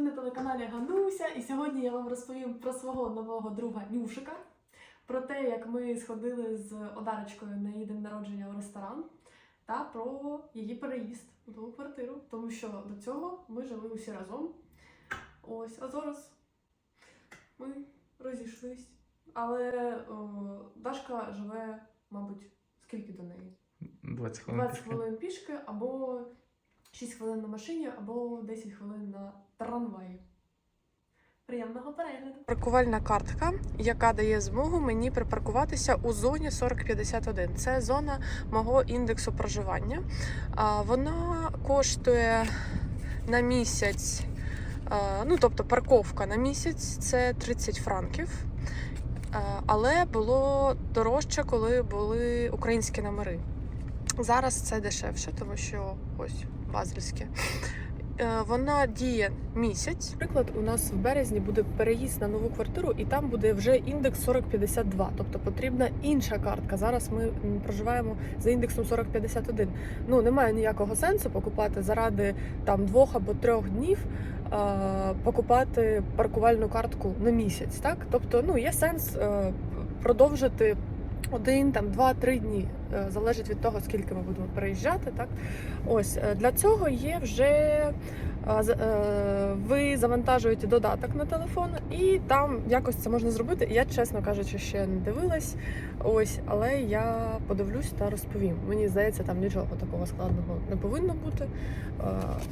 Ви на телеканалі Гануся, і сьогодні я вам розповім про свого нового друга Нюшика, про те, як ми сходили з Одарочкою на її день народження в ресторан, та про її переїзд у нову квартиру, тому що до цього ми жили усі разом. Ось, а зараз ми розійшлись. Але о, Дашка живе, мабуть, скільки до неї? 20 хвилин. 20 хвилин пішки, або 6 хвилин на машині, або 10 хвилин на трамваї. Приємного перегляду. Паркувальна картка, яка дає змогу мені припаркуватися у зоні 4051. Це зона мого індексу проживання. Вона коштує на місяць, ну тобто парковка на місяць це 30 франків. Але було дорожче, коли були українські номери. Зараз це дешевше, тому що ось базельське. Е, Вона діє місяць. Наприклад, у нас в березні буде переїзд на нову квартиру, і там буде вже індекс 4052. Тобто потрібна інша картка. Зараз ми проживаємо за індексом 4051. Ну немає ніякого сенсу покупати заради там двох або трьох днів. Покупати паркувальну картку на місяць, так тобто, ну є сенс е, продовжити один, там два-три дні. Е, Залежить від того, скільки ми будемо переїжджати. Так, ось е, для цього є вже е, ви завантажуєте додаток на телефон, і там якось це можна зробити. Я, чесно кажучи, ще не дивилась. Ось, але я подивлюсь та розповім. Мені здається, там нічого такого складного не повинно бути.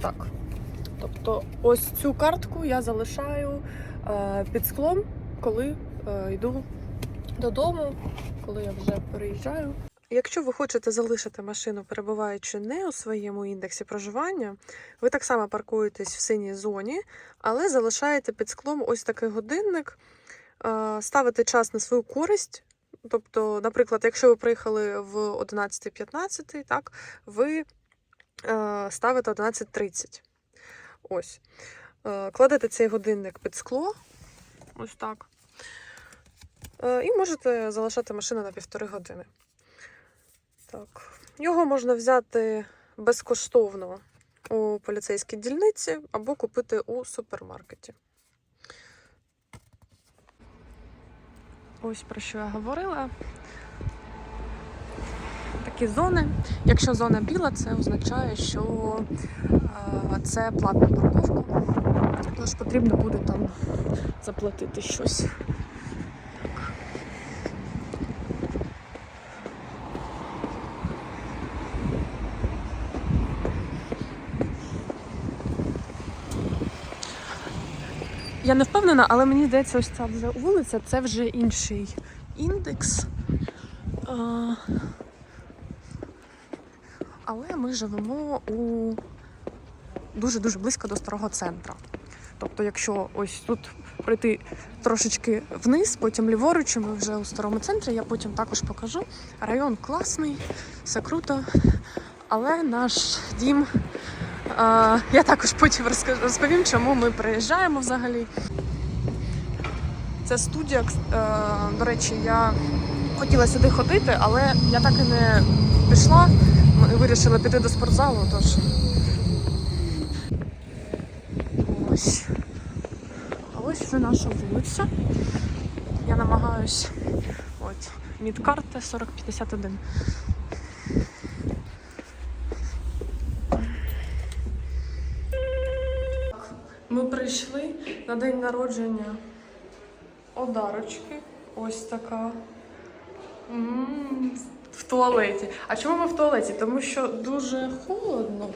Так. Тобто, ось цю картку я залишаю під склом, коли йду додому, коли я вже переїжджаю. Якщо ви хочете залишити машину, перебуваючи не у своєму індексі проживання, ви так само паркуєтесь в синій зоні, але залишаєте під склом ось такий годинник, ставите час на свою користь. Тобто, наприклад, якщо ви приїхали в 11.15, так, ви ставите 11.30. Ось. Кладете цей годинник під скло. Ось так. Е, І можете залишати машину на півтори години. Так. Його можна взяти безкоштовно у поліцейській дільниці або купити у супермаркеті. Ось про що я говорила. Такі зони. Якщо зона біла, це означає, що е, це платна парковка. Тож потрібно буде там заплатити щось. Я не впевнена, але мені здається, ось ця вже вулиця це вже інший індекс. А, але ми живемо у дуже-дуже близько до старого центра. Тобто, якщо ось тут пройти трошечки вниз, потім ліворуч, ми вже у старому центрі, я потім також покажу. Район класний, все круто. Але наш дім. Я також потім розповім, чому ми приїжджаємо взагалі. Це студія. е, До речі, я хотіла сюди ходити, але я так і не пішла. Ми вирішили піти до спортзалу, тож. Ось. А ось вже наша вулиця. Я намагаюсь. От, мідкарта 4051. Ми прийшли на день народження одарочки. Ось така. М, В туалеті. А чому ми в туалеті? Тому що дуже холодно.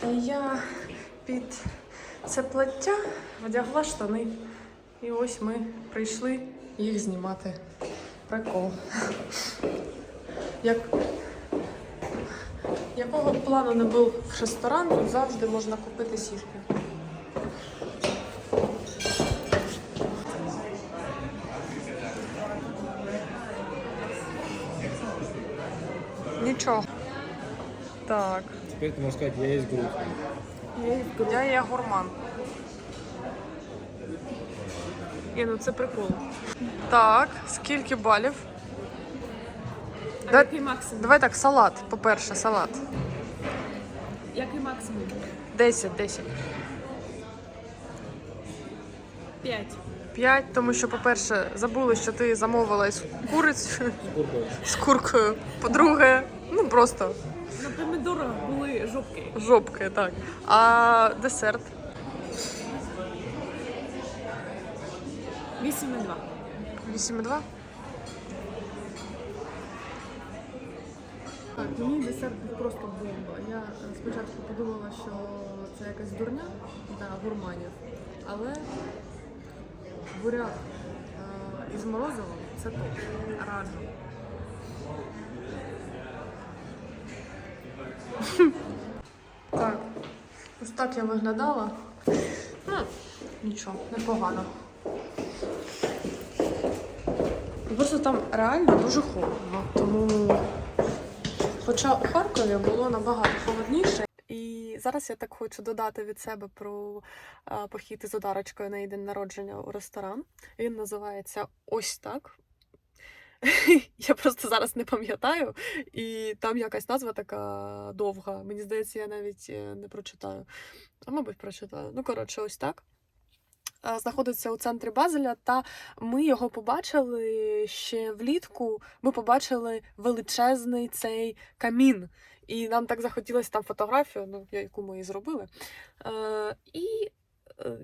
Та я під це плаття вдягла штани. І ось ми прийшли їх знімати. Прикол. Як... Якого плану не був в ресторан, завжди можна купити сішки. Нічого. Так. Теперь ты можешь сказать, я есть грудь. Я є гурман. Ні, ну це прикол. Так, скільки балів? Да- Який максимум? Давай так, салат, по-перше, салат. Який максимум? 10, 10. П'ять. П'ять, тому що, по-перше, забули, що ти замовила із куриць Куркою. з куркою. По-друге, ну просто На помідорах були жопки. жопки, так. А десерт 8,2. 8,2. Так, мені десерт був просто бомба. Я е, спочатку подумала, що це якась дурня для гурманів, але буряк е, із морозивом це топ. Раджу. Так, ось так я виглядала. Ну, нічого, непогано. Просто там реально дуже холодно, тому. Хоча у Харкові було набагато холодніше. І зараз я так хочу додати від себе про похід із одарочкою на день народження у ресторан. Він називається Ось так. Я просто зараз не пам'ятаю, і там якась назва така довга. Мені здається, я навіть е, не прочитаю. А мабуть, прочитаю. Ну, коротше, ось так. Е, Знаходиться у центрі Базеля, та ми його побачили ще влітку. Ми побачили величезний цей камін. І нам так захотілося там фотографію, ну, яку ми і зробили. Е, і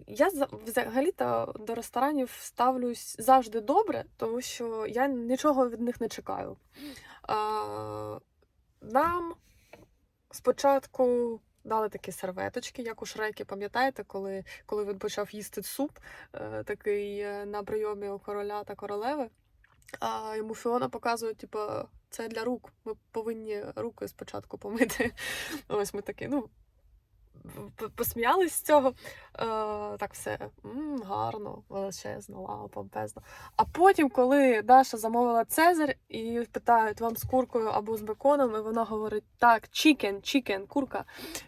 я за- взагалі-то до ресторанів ставлюсь завжди добре, тому що я нічого від них не чекаю. Нам спочатку дали такі серветочки, як у Шрекі, пам'ятаєте, коли, коли він почав їсти суп, е, такий е, на прийомі у короля та королеви. А йому Фіона показує, типу, це для рук. Ми повинні руки спочатку помити. Ось ми такі, ну. Посміялись з цього. Е, так все м, гарно, величезно, вау, помпезно. А потім, коли Даша замовила Цезарь і питають вам з куркою або з беконом, і вона говорить: так, чікен, чікен, курка.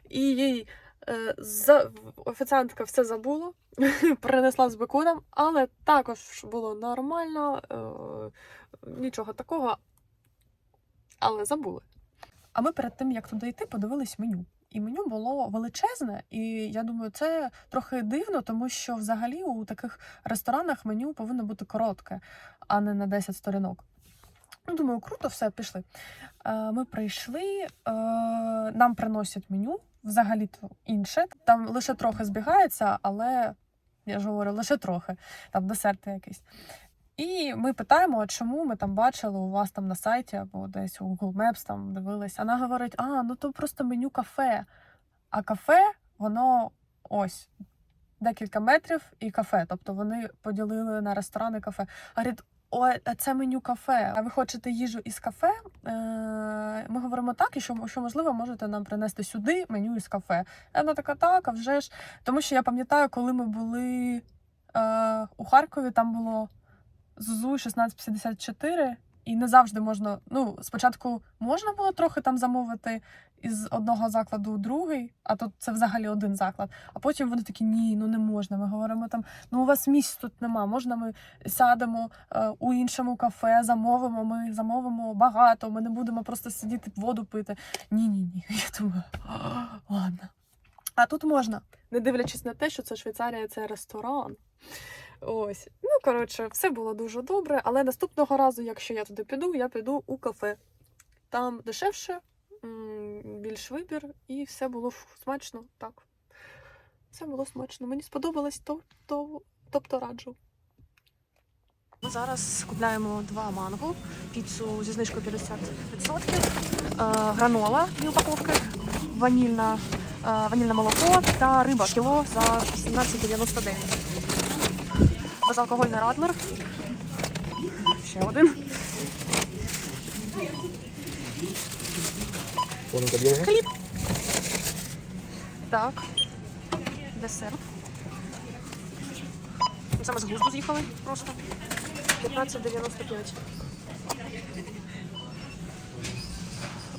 І їй е, за... офіціантка все забула, принесла з беконом, але також було нормально, е, нічого такого, але забули. А ми перед тим, як туди йти, подивились меню. І меню було величезне, і я думаю, це трохи дивно, тому що взагалі у таких ресторанах меню повинно бути коротке, а не на 10 сторінок. Ну, думаю, круто, все, пішли. Е, Ми прийшли, е, нам приносять меню, взагалі-то інше. Там лише трохи збігається, але я ж говорю, лише трохи, там десерти якісь. І ми питаємо, чому ми там бачили у вас там на сайті або десь у Google Maps там дивились. Вона говорить: а, ну то просто меню кафе. А кафе, воно ось декілька метрів і кафе. Тобто вони поділили на ресторани кафе. Говорить, а це меню кафе. А ви хочете їжу із кафе? Е, Ми говоримо так, і що, що можливо, можете нам принести сюди меню із кафе. І вона така, так, а вже ж. Тому що я пам'ятаю, коли ми були е, у Харкові, там було ЗУЗУ 1654, і не завжди можна. Ну, спочатку можна було трохи там замовити із одного закладу у другий, а тут це взагалі один заклад. А потім вони такі: ні, ну не можна. Ми говоримо там: ну у вас місць тут нема. Можна ми сядемо е, у іншому кафе, замовимо. Ми замовимо багато. Ми не будемо просто сидіти воду пити. Ні, ні, ні. Я думаю, ладно. А тут можна, не дивлячись на те, що це Швейцарія, це ресторан. Ось. Ну, коротше, все було дуже добре, але наступного разу, якщо я туди піду, я піду у кафе. Там дешевше, більш вибір, і все було смачно. Так. Все було смачно. Мені сподобалось, то, то, тобто раджу. Ми зараз купляємо два манго, піцу зі знижкою 50%, е, гранола дві упаковки, ванільна, е, ванільне молоко та риба кіло за 17,99. Безалкогольний радлер. Ще один. Хліб. Так. Десерт. Саме з глузду з'їхали просто. 15,95.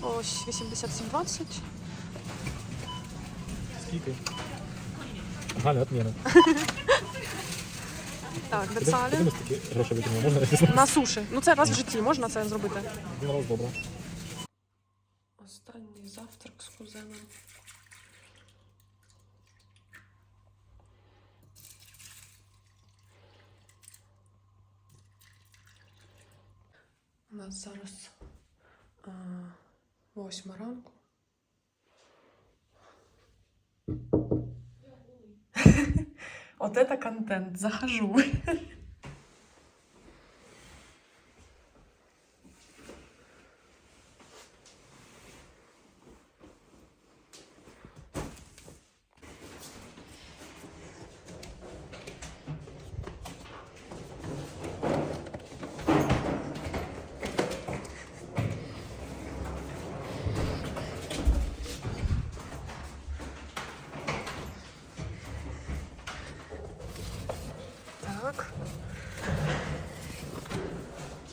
Ось 87,20. Скільки? Галя, отмена. Так, Дивись, дивись, такі гроші витягнемо, можна? На суші. Ну це раз в житті, можна це зробити. Один раз добре. Останній завтрак з кузеном. У нас зараз восьма ранку. От это контент. Захожу. Так.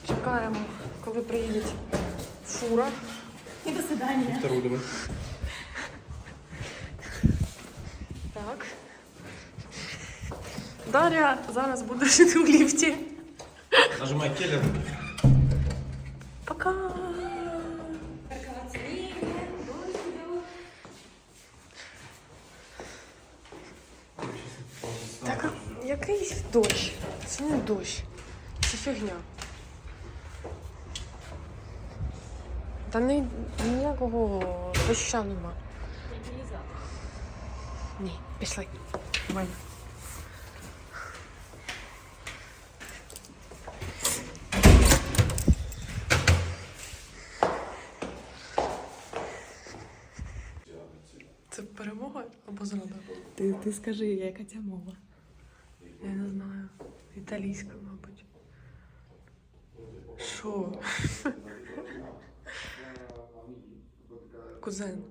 Чекаємо, коли приїде фура. І до свидання. Вторую давай. Так. Дар'я зараз буде жити в ліфті. Нажимай келлер. Пока. Так, а який дощ? Це не дощ. Це фігня. Та ні, ніякого доща нема. Ні, пішли. Давай. Це перемога або зрада? Ти, ти скажи, яка ця мова? Я не знаю. Італійська, мабуть. Що? Кузен.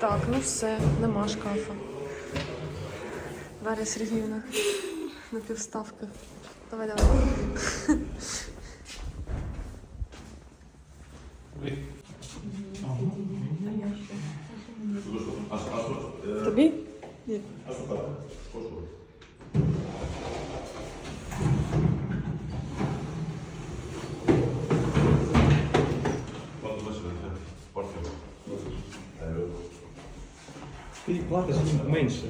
Так, ну все, нема шкафа. Дар'я Сергіївна на півставки. Давай, давай. Тобі? Ні. Ти платиш менше.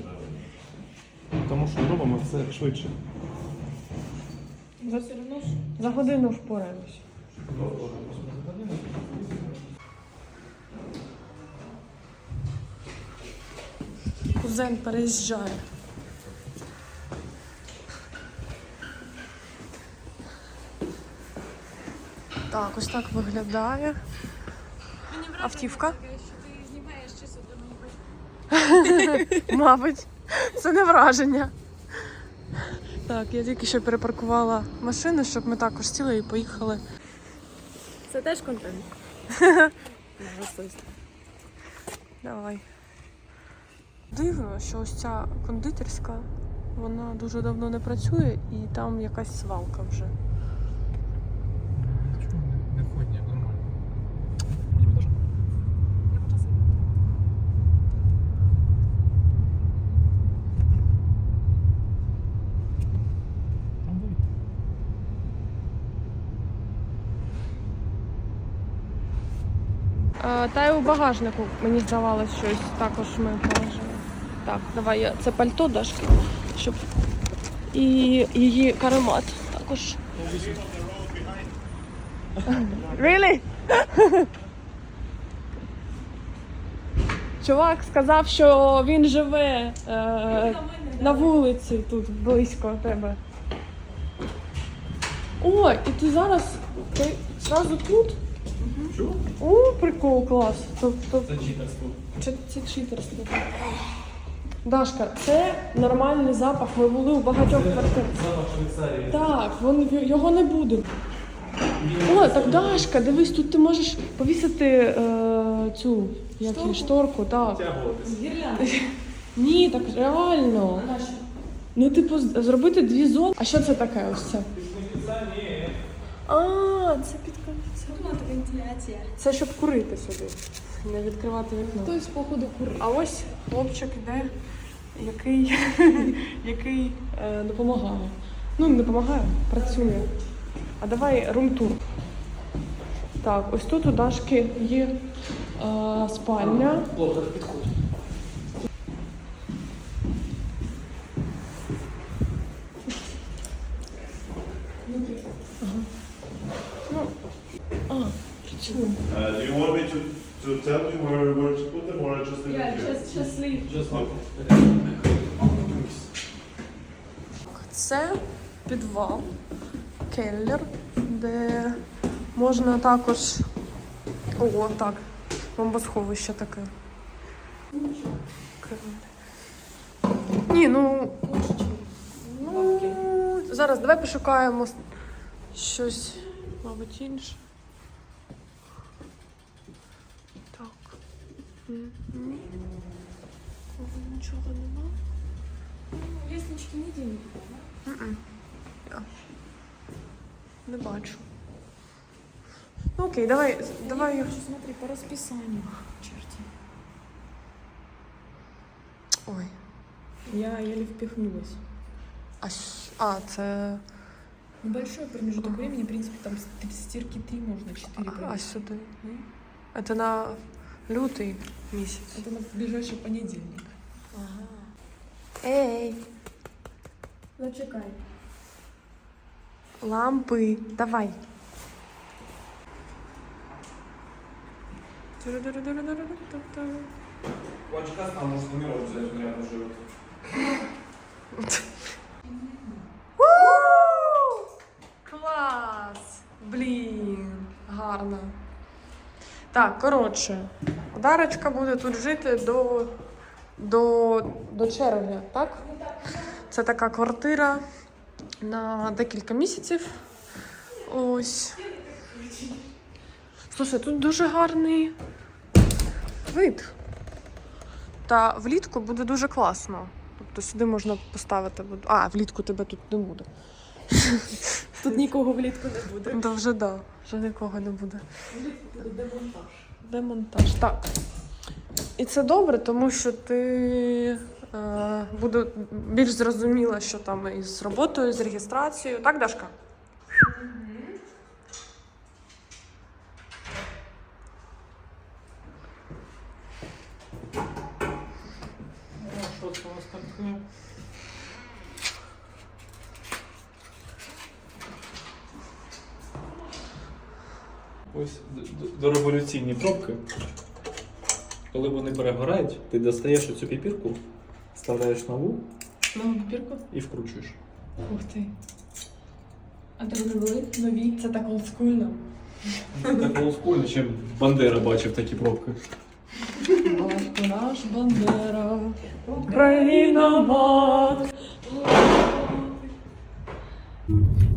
Тому що робимо це швидше. За, за годину впораємось. Кузен переїжджає. Так, ось так виглядає. Автівка. Мабуть, це не враження. Так, я тільки що перепаркувала машину, щоб ми також сіли і поїхали. Це теж контент. Давай. Дивно, що ось ця кондитерська, вона дуже давно не працює і там якась свалка вже. Чому не ходні, нормально. Мені даже. Там вийде. А, та й у багажнику, мені здавалось, щось також ми положили. Так, давай я це пальто Дашки, щоб і її каремат також. Really? Чувак сказав, що він живе е, на вулиці тут близько тебе. О, і ти зараз ти зразу тут? О, прикол, клас. Тобто Це читерство. це, це читерство. Дашка, це нормальний запах. Ми були у багатьох квартирах. Запах Швейцарії. Так, вон, його не буде. О, так Дашка, дивись, тут ти можеш повісити е, цю як її, шторку, так. Тягуватись. Ні, так реально. Ну, типу, з- зробити дві зони. А що це таке ось це? А, це під вентиляція. Це щоб курити собі, не відкривати вікно. Хтось, походу, курить. А ось хлопчик іде, який, який е, допомагає. Ну, не допомагає, працює. А давай румтур. Так, ось тут у Дашки є е, спальня. Плохо, to, tell you where, where to put them or I just leave it here? just leave. Just Це підвал, келлер, де можна також. О, так. Бомбосховище таке. Ні, ну. ну зараз давай пошукаємо щось, мабуть, інше. М, Ні. Нічого нема. Лестнички нигде не Мгм. Я Не бачу. Ну окей, давай, давай. Короче, смотри, по расписанию. Черти. Ой. Я еле впихнулась. А, щ- а це. Небольшой промежуток времени, в принципе, там с- стирки три можно, четыре А, провести. сюди. Ні? Це на лютий місяць. Это на ближайший понедельник. Ей, Зачекай. лампи, давай. Почка там может умирать, взять, он рядом живет. Клас! Блін, гарно. Так, коротше, Дарочка буде тут жити до, до, до червня, так? Це така квартира на декілька місяців. Ось. Слушай, тут дуже гарний вид. Та влітку буде дуже класно. Тобто сюди можна поставити. А, влітку тебе тут не буде. Тут нікого влітку не буде. Да вже да, вже нікого не буде. Влітку буде демонтаж. Демонтаж. Так. І це добре, тому що ти е, буде більш зрозуміла, що там із роботою, з реєстрацією. Так, Дашка? Ну, что это у вас такое? Ось д- д- дореволюційні пробки. Коли вони перегорають, ти достаєш оцю піпірку, вставляєш нову Нову папірку? і вкручуєш. Ух ти. А вони були? Нові? Це так олдскульно. Так олдскульно, чим Бандера бачив такі пробки. Батько наш Бандера. Україна мат.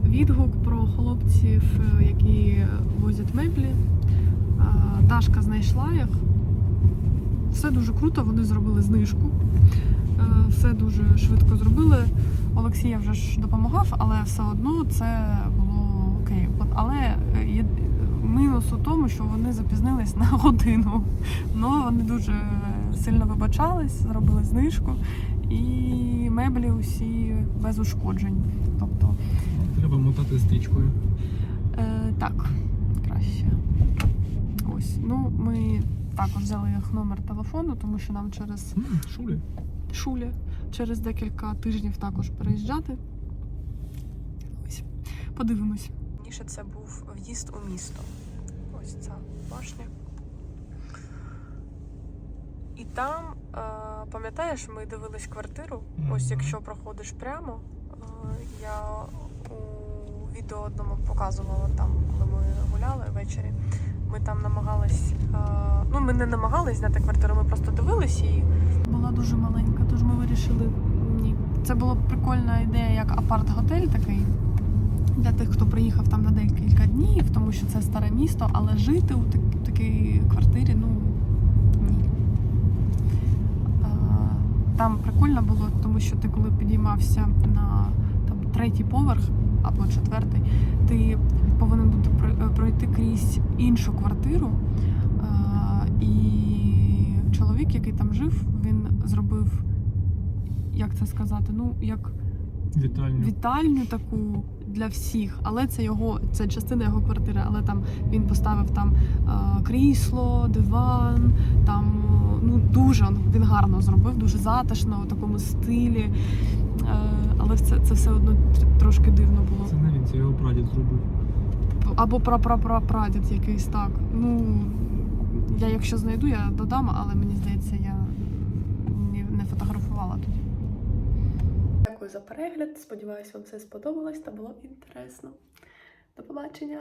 Відгук про хлопців, е, які возять меблі. Дашка знайшла їх. Все дуже круто, вони зробили знижку. Е, Все дуже швидко зробили. Олексія вже ж допомагав, але все одно це було окей. Але е, є мінус у тому, що вони запізнились на годину. Ну вони дуже сильно вибачались, зробили знижку, і меблі усі без ушкоджень. Тобто, Треба мотати стрічкою. е, так, краще. Ось. Ну, ми також взяли їх номер телефону, тому що нам через М, Шулі. Через декілька тижнів також переїжджати. Ось, подивимось. Раніше це був в'їзд у місто. Ось ця башня. І там, е, пам'ятаєш, ми дивились квартиру. Ось якщо проходиш прямо, е, я у відео одному показувала там, коли ми гуляли ввечері. Ми там намагались. е, ну, ми не намагались зняти квартиру, ми просто дивились її. Була дуже маленька, тож ми вирішили ні. Це була прикольна ідея, як апарт-готель такий. Для тих, хто приїхав там на декілька днів, тому що це старе місто, але жити у такій квартирі, ну ні. Там прикольно було, тому що ти коли підіймався на там, третій поверх або четвертий, ти повинен бути при- пройти крізь іншу квартиру. І чоловік, який там жив, він зробив, як це сказати, ну, як Вітальню. вітальню таку для всіх, але це його, це частина його квартири. Але там він поставив там е, крісло, диван, там е, ну дуже він гарно зробив, дуже затишно, у такому стилі. Е, але це, це все одно трошки дивно було. Це не він, це його прадід зробив. або прапрапрапрадід якийсь так. Ну, я якщо знайду, я додам, але мені здається, я не фотографувала тоді. Дякую за перегляд. Сподіваюсь, вам все сподобалось та було інтересно. До побачення!